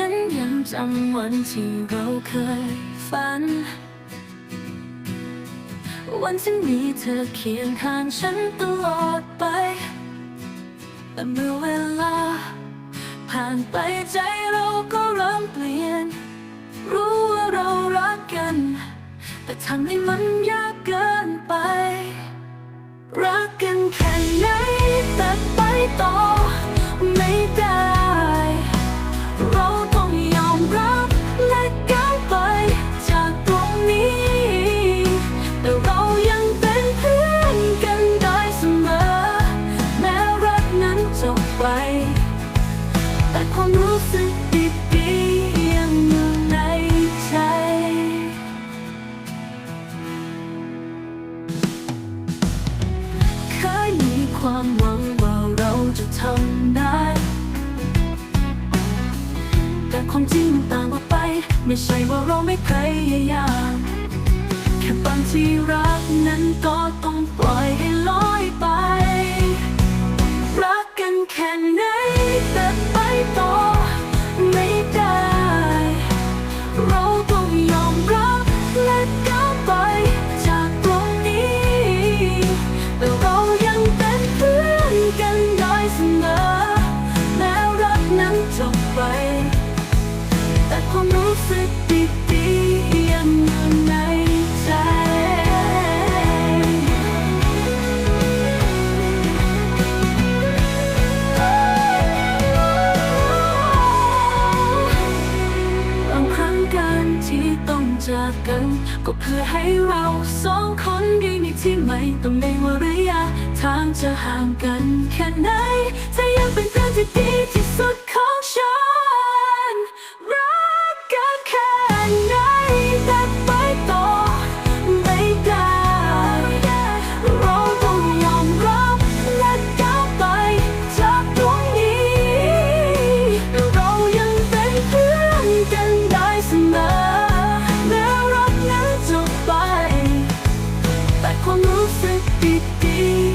ฉันยังจำวันที่เราเคยฝัน วันที่มีเธอเคียงข้างฉันตลอดไป แต่เมื่อเวลา ผ่านไปใจเราก็เริ่มเปลี่ยน รู้ว่าเรารักกัน แต่ทำให้มันยากเกินไป รักกันแค่ไหนแต่ไปต่อ แต่ความรู้สึกดีๆยังอยู่ในใจ เคยมีความหวังว่าเราจะทำได้ แต่ความจริงมันต่างออกไป ไม่ใช่ว่าเราไม่เคยพยายาม แค่บางทีรักนั้นก็ต้อง เสมอแม้วรักนั้นจบไป แต่ความรู้สึกดีๆยังอยู่ในใจ บางครั้งการที่ต้องจากกัน ก็เพื่อให้เราสองคนได้ ที่ไม่ต้องในว่าระยะทางจะห่างกันแค่ไหนถ้ายังเป็น perfect being.